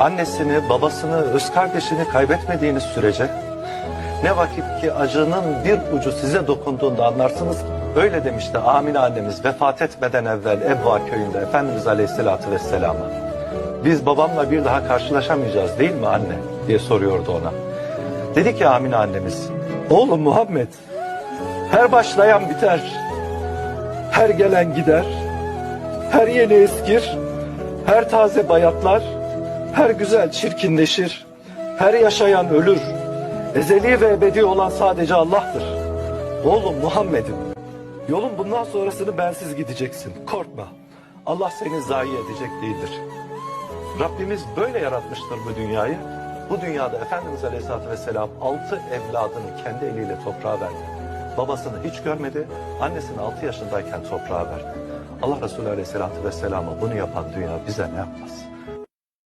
Annesini, babasını, öz kardeşini kaybetmediğiniz sürece ne vakit ki acının bir ucu size dokunduğunda anlarsınız. Öyle demişti Amine annemiz vefat etmeden evvel Ebva köyünde Efendimiz Aleyhisselatü Vesselam'a. Biz babamla bir daha karşılaşamayacağız değil mi anne diye soruyordu ona. Dedi ki Amine annemiz, oğlum Muhammed her başlayan biter, her gelen gider, her yeni eskir, her taze bayatlar, her güzel çirkinleşir, her yaşayan ölür. Ezeli ve ebedi olan sadece Allah'tır. Oğlum Muhammed'im, yolun bundan sonrasını bensiz gideceksin. Korkma. Allah seni zayi edecek değildir. Rabbimiz böyle yaratmıştır bu dünyayı. Bu dünyada Efendimiz Aleyhisselatü Vesselam altı evladını kendi eliyle toprağa verdi. Babasını hiç görmedi, annesini altı yaşındayken toprağa verdi. Allah Resulü Aleyhisselatü Vesselam'a bunu yapan dünya bize ne yapmaz?